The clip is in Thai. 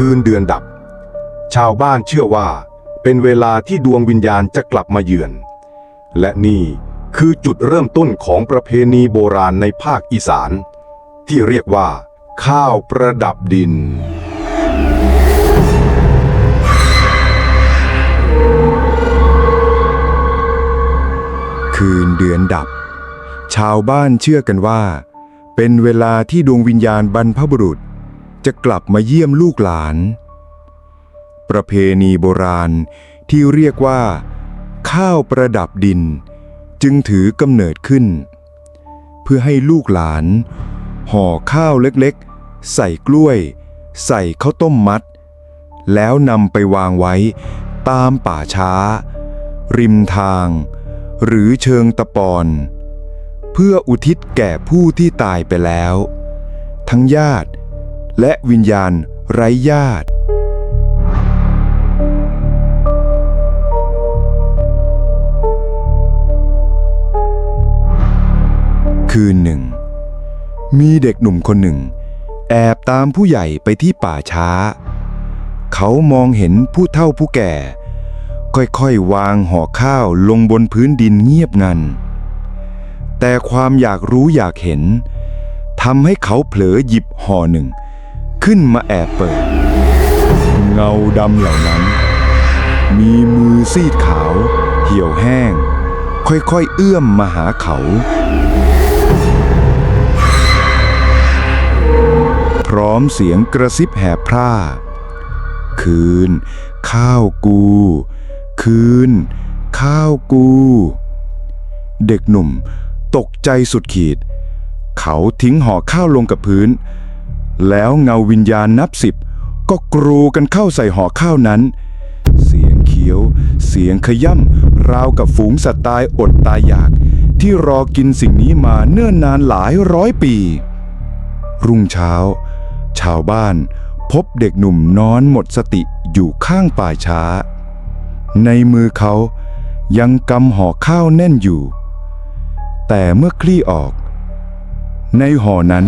คืนเดือนดับ ชาวบ้านเชื่อว่า เป็นเวลาที่ดวงวิญญาณจะกลับมาเยือน และนี่คือจุดเริ่มต้นของประเพณีโบราณในภาคอีสาน ที่เรียกว่า ข้าวประดับดินคืนเดือนดับ ชาวบ้านเชื่อกันว่า เป็นเวลาที่ดวงวิญญาณบรรพบุรุษ จะกลับมาเยี่ยมลูกหลาน ประเพณีโบราณที่เรียกว่า ข้าวประดับดิน จึงถือกำเนิดขึ้น เพื่อให้ลูกหลาน ห่อข้าวเล็กๆ ใส่กล้วย ใส่ข้าวต้มมัด แล้วนำไปวางไว้ตามป่าช้า ริมทาง หรือเชิงตะปอน เพื่ออุทิศแก่ผู้ที่ตายไปแล้ว ทั้งญาติ และวิญญาณไร้ญาติคืนหนึ่ง มีเด็กหนุ่มคนหนึ่ง แอบตามผู้ใหญ่ไปที่ป่าช้า เขามองเห็นผู้เฒ่าผู้แก่ ค่อยๆ วางห่อข้าวลงบนพื้นดินเงียบงัน แต่ความอยากรู้อยากเห็นทำให้เขาเผลอหยิบห่อหนึ่ง ขึ้นมาแอบเปิด เงาดำเหล่านั้น มีมือซีดขาว เหี่ยวแห้ง ค่อยๆเอื้อมมาหาเขา พร้อมเสียงกระซิบแหบพร่า คืน ข้าวกู คืน ข้าวกู เด็กหนุ่มตกใจสุดขีด เขาทิ้งห่อข้าวลงกับพื้น แล้วเงาวิญญาณนับสิบก็กรูกันเข้าใส่ห่อข้าวนั้น เสียงเขียว เสียงขย่ำราวกับฝูงสัตว์ตายอดตายอยาก ที่รอกินสิ่งนี้มาเนิ่นนานหลายร้อยปี รุ่งเช้า ชาวบ้านพบเด็กหนุ่มนอนหมดสติอยู่ข้างป่าช้า ในมือเขายังกำห่อข้าวแน่นอยู่ แต่เมื่อคลี่ออก ในห่อนั้น